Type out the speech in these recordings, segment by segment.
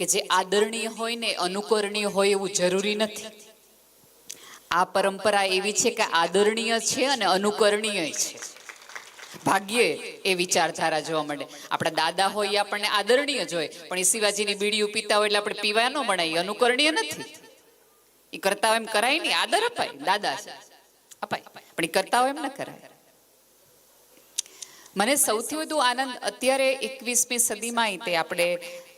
કે જે આદરણીય હોય ને અનુકરણીય હોય એવું જરૂરી નથી. આ પરંપરા એવી છે કે આદરણીય છે અને અનુકરણીય છે. ભાગ્યે એ વિચારધારા જોવા મળે. આપણા દાદા હોય એ આપણને આદરણીય જ હોય, પણ એ શિવાજીની બીડીયું પીતા હોય એટલે આપણે પીવા ન એ અનુકરણીય નથી. એ કરતા હોય એમ કરાય નહીં, આદર અપાય, દાદા અપાય. પણ એ કરતા હોય એમ ન કરાય. મને સૌથી વધુ આનંદ અત્યારે એકવીસમી સદીમાં તે આપણે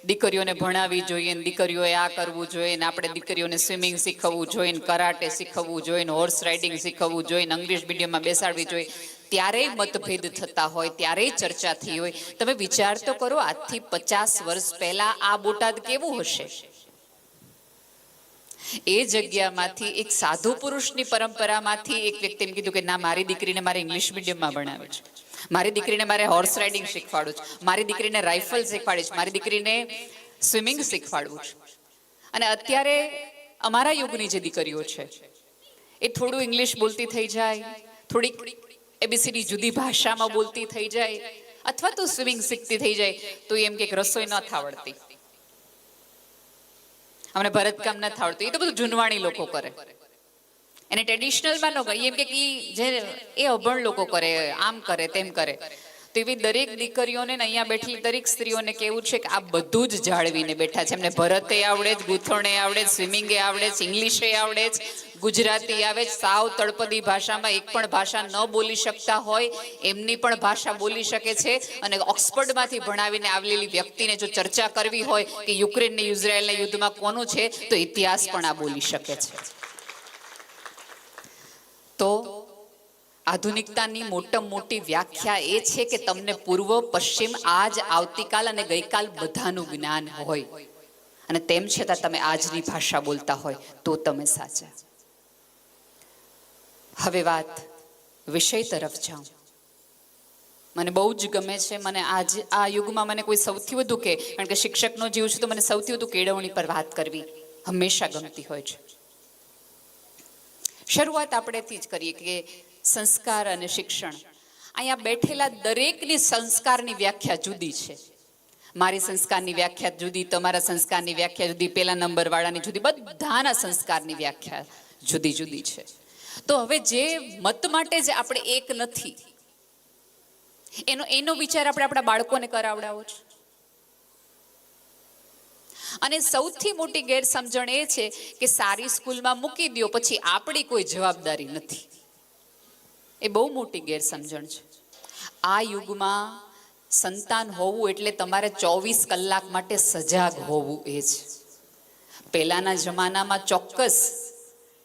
દીકરીઓને ભણાવી જોઈએ ને દીકરીઓએ આ કરવું જોઈએ ને આપણે દીકરીઓને સ્વિમિંગ શીખવવું જોઈએ ને કરાટે શીખવવું જોઈએ ને હોર્સ રાઇડિંગ શીખવવું જોઈએ ને ઇંગ્લિશ મીડિયમમાં બેસાડવી જોઈએ. ત્યારેય મતભેદ થતા હોય, ત્યારેય ચર્ચા થઈ હોય. તમે વિચાર તો કરો આજથી પચાસ વર્ષ પહેલા આ બોટાદ કેવું હશે? એ જગ્યામાંથી એક સાધુ પુરુષની પરંપરામાંથી એક વ્યક્તિને કીધું કે, ના, મારી દીકરીને મારે ઇંગ્લિશ મીડિયમમાં ભણાવે છે. મારી દીકરીને મારે હોર્સ રાઇડિંગ શીખવાડું છે. મારી દીકરીને રાઇફલ શીખવાડી છે મારી દીકરીને સ્વિમિંગ શીખવાડવું છું. અને અત્યારે અમારા યુગની જે દીકરીઓ છે, એ થોડું ઇંગ્લિશ બોલતી થઈ જાય, થોડીક એબીસીડી જુદી ભાષામાં બોલતી થઈ જાય, અથવા તો સ્વિમિંગ શીખતી થઈ જાય, તો એમ કે રસોઈ ન થાવડતી. અમને ભરતકામ ન આવડતું એ તો બધું જૂનવાણી લોકો કરે. એને ટ્રેડિશનલમાં ન કહે એમ કે જે એ અભણ લોકો કરે, આમ કરે, તેમ કરે. તો એવી દરેક દીકરીઓને અહીંયા બેઠી દરેક સ્ત્રીઓને કેવું છે કે આ બધું જ જાળવીને બેઠા છે. એમને ભરતે આવડે છે ગૂંથણે આવડે છે સ્વિમિંગે આવડે છે ઇંગ્લિશે આવડે છે ગુજરાતી આવે છે સાવ તળપદી ભાષામાં એક પણ ભાષા ન બોલી શકતા હોય, એમની પણ ભાષા બોલી શકે છે. અને ઓક્સફર્ડમાંથી ભણાવીને આવેલી વ્યક્તિને જો ચર્ચા કરવી હોય કે યુક્રેનને ઇઝરાયલના યુદ્ધમાં કોનું છે, તો ઇતિહાસ પણ આ બોલી શકે છે તો આધુનિકતાની મોટા મોટી વ્યાખ્યા એ છે કે તમને પૂર્વ, પશ્ચિમ, આજ, આવતીકાલ અને ગઈકાલ બધાનું જ્ઞાન હોય. અને તેમ છતાં તમે આજની ભાષા બોલતા હોય તો તમે સાચા. હવે વાત વિષય તરફ જાઉં. મને બહુ જ ગમે છે, મને આજ, આ યુગમાં મને કોઈ સૌથી વધુ કે, કારણ કે શિક્ષકનો જીવ છે તો મને સૌથી વધુ કેળવણી પર વાત કરવી હંમેશા ગમતી હોય છે. શરૂઆત આપણેથી જ કરીએ કે સંસ્કાર અને શિક્ષણ. અહીંયા બેઠેલા દરેકની સંસ્કારની વ્યાખ્યા જુદી છે. મારી સંસ્કારની વ્યાખ્યા જુદી, તમારા સંસ્કારની વ્યાખ્યા જુદી, પેલા નંબરવાળાની જુદી, બધાના સંસ્કારની વ્યાખ્યા જુદી જુદી છે. તો હવે જે મત માટે જ આપણે એક નથી, એનો એનો વિચાર આપણે આપણા બાળકોને કરાવડાવો છે. અને સૌથી મોટી ગેરસમજણ એ છે કે સારી સ્કૂલમાં મૂકી દો પછી આપણી કોઈ જવાબદારી નથી. એ બહુ મોટી ગેરસમજણ છે. આ યુગમાં સંતાન હોવું એટલે તમારે ચોવીસ કલાક માટે સજાગ હોવું એ છે. પહેલાના જમાનામાં ચોક્કસ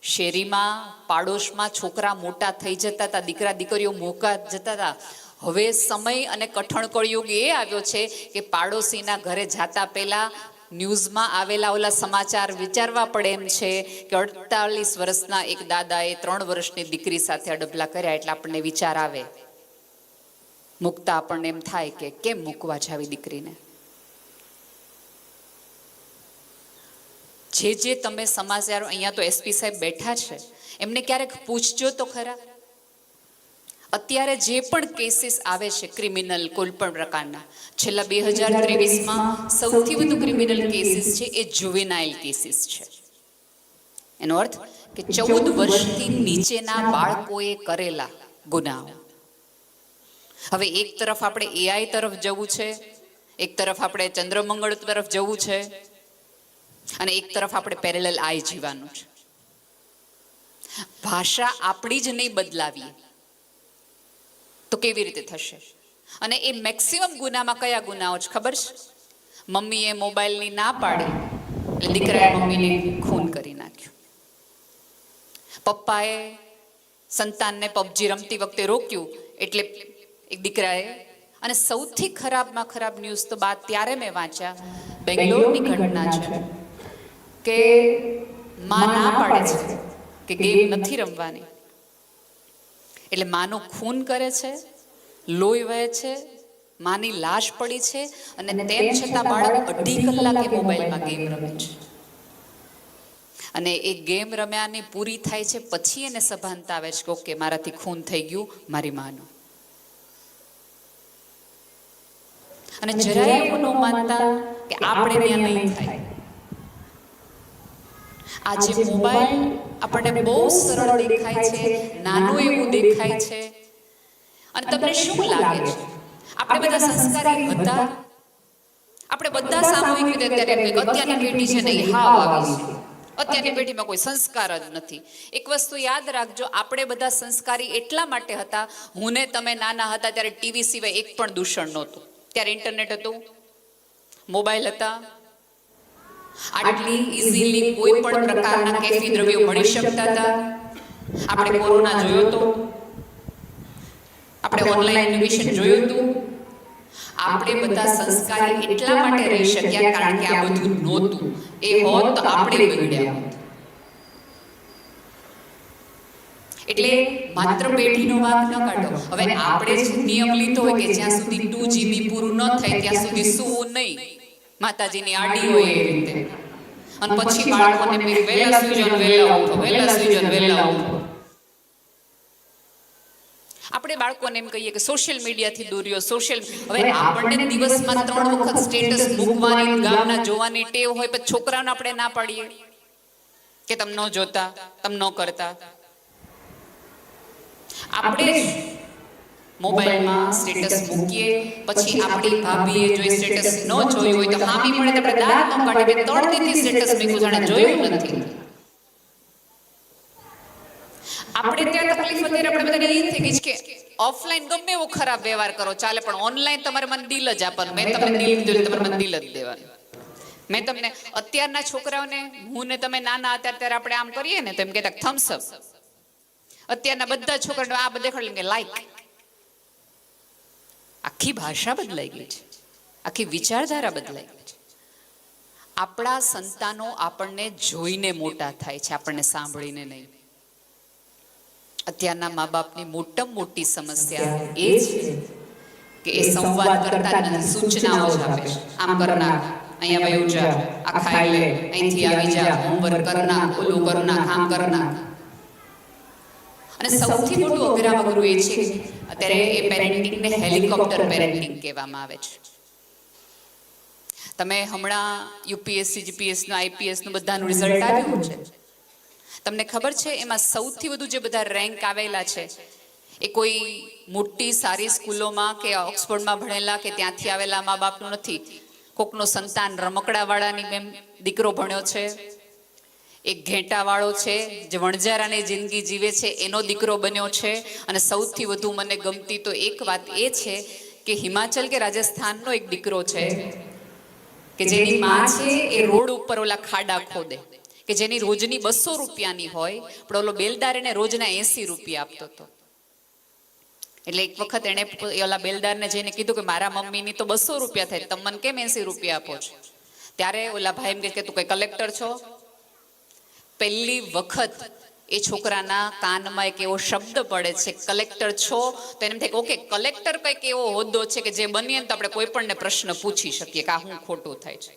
શેરીમાં, પાડોશમાં છોકરા મોટા થઈ જતા હતા દીકરા, દીકરીઓ મોકા જતા હતા હવે સમય અને કઠણ કળયુગ એ આવ્યો છે કે પાડોશીના ઘરે જાતા પહેલા ન્યૂઝમાં આવેલા ઓલા સમાચાર વિચારવા પડે એમ છે કે અડતાલીસ વર્ષના એક દાદાએ ત્રણ વર્ષની દીકરી સાથે અડબલા કર્યા એટલે આપણને વિચાર આવે. મૂકતા આપણને એમ થાય કે કેમ મૂકવા જાવી દીકરીને? જે જે તમે સમાચારો અહીંયા તો એસપી સાહેબ બેઠા છે, એમને ક્યારેક પૂછજો તો ખરા. અત્યારે જે પણ કેસીસ આવે છે ક્રિમિનલ કોઈ પણ પ્રકારના, છેલ્લા બે હજાર ત્રેવીસમાં સૌથી વધુ ક્રિમિનલ કેસીસ છે એ જુવેનાઇલ કેસીસ છે. એનો અર્થ કે ચૌદ વર્ષથી નીચેના બાળકોએ કરેલા ગુનાઓ. હવે એક તરફ આપણે એઆઈ તરફ જવું છે, એક તરફ આપણે ચંદ્રમંગળ તરફ જવું છે, અને એક તરફ આપણે પેરેલલ આઈ જીવાનું છે. ભાષા આપણી જ નહીં બદલાવીએ. તો કેવી રીતે થશે? અને એ મેક્સિમમ ગુનામાં કયા ગુનાઓ છે ખબર છે? મમ્મીએ મોબાઈલની ના પાડી, એટલે દીકરાએ મમ્મીને ખૂન કરી નાખ્યું. પપ્પાએ સંતાનને પબજી રમતી વખતે રોક્યું, એટલે એક દીકરાએ, અને સૌથી ખરાબમાં ખરાબ ન્યૂઝ તો બાદ ત્યારે મેં વાંચ્યા, બેંગ્લોરની ઘટના છે, કે માં ના પાડે છે, કે ગેમ નથી રમવાની. એટલે માનું ખૂન કરે છે લોહી વહે છે માની લાશ પડી છે અને તેમ છતાં બાળક અઢી કલાકે મોબાઈલમાં ગેમ રમે છે. અને એ ગેમ રમ્યાની પૂરી થાય છે પછી એને સભાનતા આવે છે કે ઓકે મારાથી ખૂન થઈ ગયું મારી માનું. અને જરાય એવું ન માનતા કે આપણે ત્યાં નહીં થાય. આજે મોબાઈલ આપણને બહુ સરળ દેખાય છે નાનું એવું દેખાય છે. અને તમને શું લાગે છે? આપણે બધા સંસ્કારી હતા આપણે બધા સામૂહિક રીતે અત્યારે અત્યારની પેઢી છે નહીં હા આવી છે. અત્યારની પેઢીમાં કોઈ સંસ્કાર જ નથી. એક વસ્તુ યાદ રાખજો આપણે બધા સંસ્કારી એટલા માટે હતા. હું ને તમે નાના હતા ત્યારે ટીવી સિવાય એક પણ દૂષણ નહોતું. ત્યારે ઇન્ટરનેટ હતું મોબાઈલ હતા આટલી ઇઝીલી કોઈ પણ પ્રકારના કેફી દ્રવ્યો મળી શકતા હતા? આપણે કોરોના જોયો તો? આપણે ઓનલાઈન એડ્યુકેશન જોયું હતું આપણે બધા સંસ્કારી એટલા માટે રહી શક્યા કારણ કે આ બધું નહોતું. એ હોત તો આપણે બગડ્યા હોત. એટલે માત્ર પેઢીનો વાત ન કાઢો. હવે આપણે નિયમ લીધો હોય કે જ્યાં સુધી ટુ જીબી પૂરું ન થાય ત્યાં સુધી સૂવું નહીં? માતાજીની આડી હોય એ રીતે. અને પછી બાળકોને મેં વહેલા સુઈ વહેલા ઉઠો વહેલા સુઈ જાઓ વહેલા ઉઠો. આપણે બાળકોને એમ કહીએ કે સોશિયલ મીડિયાથી દૂર રહ્યો. સોશિયલ હવે આપણને દિવસમાં ત્રણ વખત સ્ટેટસ મૂકવાની ગામના જોવાની ટેવ હોય પણ છોકરાને આપણે ના પાડીએ કે તમ ન જોતા તમ ન કરતા. આપણે મોબાઈલમાં સ્ટેટસ મૂકીએ પછી આપણી ભાભીએ જો સ્ટેટસ ન જોયું હોય તો હામી મળે તો આપણે દાંત ન કાઢે કે દીથી સ્ટેટસ મૂક્યું જાણે જોયું નથી. આપણે ત્યાં તકલીફ અત્યારે આપણે બધાને એ થઈ ગઈ છે કે ઓફલાઈન ગમે એવો ખરાબ વ્યવહાર કરો ચાલે પણ ઓનલાઈન તમારે મને દિલ જ આપવાનું. મેં તમને દિલ દીધું તમારે મને દિલ જ દેવાનું. મેં તમને અત્યારના છોકરાઓને હું ને તમે નાના હતા ત્યારે આપણે આમ કરીએ ને તો એમ કહેતા થમ્સ અપ અત્યારના બધા છોકરાઓ આ બધે ખડી કે લાઈક આખી ભાષા બદલાઈ ગઈ છે. આખી વિચારધારા બદલાઈ ગઈ છે. આપણા સંતાનો આપણને જોઈને મોટા થાય છે, આપણને સાંભળીને નહીં. અત્યારના મા બાપની મોટામાં મોટી સમસ્યા એ છે કે એ સંવાદ કરતા સૂચનાઓ આપે આમ કરના અહીંયા વયું જા આ ખાઈ લે, અહીંથી આવી જા, હોમવર્ક કરના ઓલું કરના કામ કરના અને સૌથી મોટું અઘરા અઘરું એ છે અત્યારે એ પેરેન્ટિંગને હેલિકોપ્ટર પેરેન્ટિંગ કહેવામાં આવે છે. તમે હમણાં યુપીએસસી જીપીએસનું આઈપીએસનું બધાનું રિઝલ્ટ આવ્યું છે. તમને ખબર છે એમાં સૌથી વધુ જે બધા રેન્ક આવેલા છે એ કોઈ મોટી સારી સ્કૂલોમાં કે ઓક્સફોર્ડમાં ભણેલા કે ત્યાંથી આવેલા મા બાપનું નથી? કોકનો સંતાન રમકડાવાળાની મેમ દીકરો ભણ્યો છે એક ઘેટાવાળો છે જે વણજારાની જિંદગી જીવે છે એનો દીકરો બન્યો છે. અને સૌથી વધુ મને ગમતી તો એક વાત એ છે કે હિમાચલ કે રાજસ્થાનનો એક દીકરો છે કે જેની માં છે એ રોડ ઉપર ઓલા ખાડા ખોદે. કે જેની રોજની બસો રૂપિયાની હોય પણ ઓલો બેલદાર એને રોજના એસી રૂપિયા આપતો હતો. એટલે એક વખત એણે ઓલા બેલદારને જઈને કીધું કે મારા મમ્મીની તો બસો રૂપિયા થાય તમે મને કેમ એસી રૂપિયા આપો છો? ત્યારે ઓલા ભાઈ એમ કે તું કઈ કલેક્ટર છો? પહેલી વખત એ છોકરાના કાનમાં એક એવો શબ્દ પડે છે, કલેક્ટર છો? તો એમ થાય ઓકે, કલેક્ટર કંઈક એવો હોદ્દો છે કે જે બનીએ તો આપણે કોઈ પણને પ્રશ્ન પૂછી શકીએ કે આ હું ખોટું થાય છે.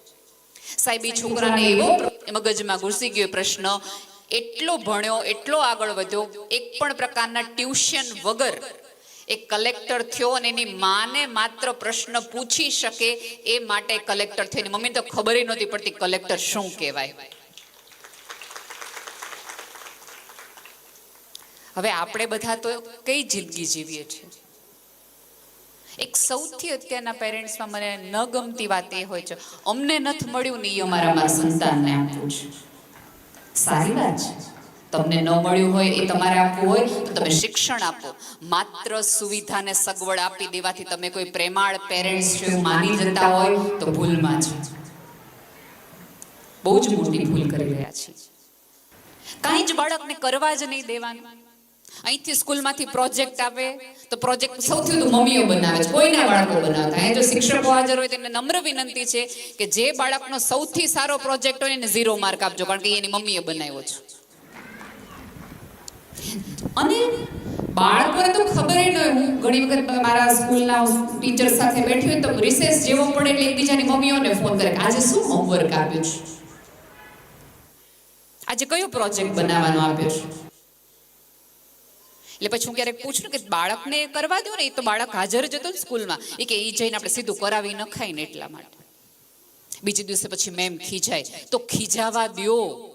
સાહેબ, એ છોકરાને એવો મગજમાં ઘૂસી ગયો એ પ્રશ્ન. એટલો ભણ્યો, એટલો આગળ વધ્યો, એક પણ પ્રકારના ટ્યુશન વગર એક કલેક્ટર થયો અને એની માને માત્ર પ્રશ્ન પૂછી શકે એ માટે કલેક્ટર થયો મમ્મી તો ખબર નહોતી પડતી કલેક્ટર શું કહેવાય. હવે આપણે બધા તો કઈ જિંદગી જીવીએ છીએ? એક સૌથી અત્યારના પેરેન્ટ્સમાં મને ન ગમતી વાત એ હોય છે અમને નથી મળ્યું નહીં અમારા મારા સંતાનને. આપવું છે સારી વાત છે. તમને ન મળ્યું હોય એ તમારે આપવું હોય તો તમે શિક્ષણ આપો. માત્ર સુવિધાને સગવડ આપી દેવાથી તમે કોઈ પ્રેમાળ પેરેન્ટ્સ જો માની જતા હોય તો ભૂલમાં છે. બહુ જ મોટી ભૂલ કરી રહ્યા છીએ. કાંઈ જ બાળકને કરવા જ નહીં દેવાનું. અહીંથી સ્કૂલમાંથી પ્રોજેક્ટ આવે, તો પ્રોજેક્ટ સૌથી વધુ મમ્મીઓ બનાવે છે. કોઈના બાળકો બનાવતા. જો શિક્ષકો હાજર હોય તેમને નમ્ર વિનંતી છે કે જે બાળકનો સૌથી સારો પ્રોજેક્ટ હોય એને ઝીરો માર્ક આપજો, કારણ કે એની મમ્મીએ બનાવ્યો છે. અને બાળકોને તો ખબર ન હોય. હું ઘણી વખત મારા સ્કૂલના ટીચર સાથે બેઠી હોય તો રિસેસ જેવો પડે એટલે એકબીજાની મમ્મીઓને ફોન કરે આજે શું હોમવર્ક આપ્યું છે? આજે કયો પ્રોજેક્ટ બનાવવાનો આપ્યો છે? એટલે પછી હું ક્યારેક પૂછું કે બાળકને કરવા દો ને, એ તો બાળક હાજર જ હતો ને સ્કૂલમાં. એ કે એ જઈને આપણે સીધું કરાવી ન ને એટલા માટે. બીજે દિવસે પછી મેમ ખીજાય. તો ખીજાવા દ્યો.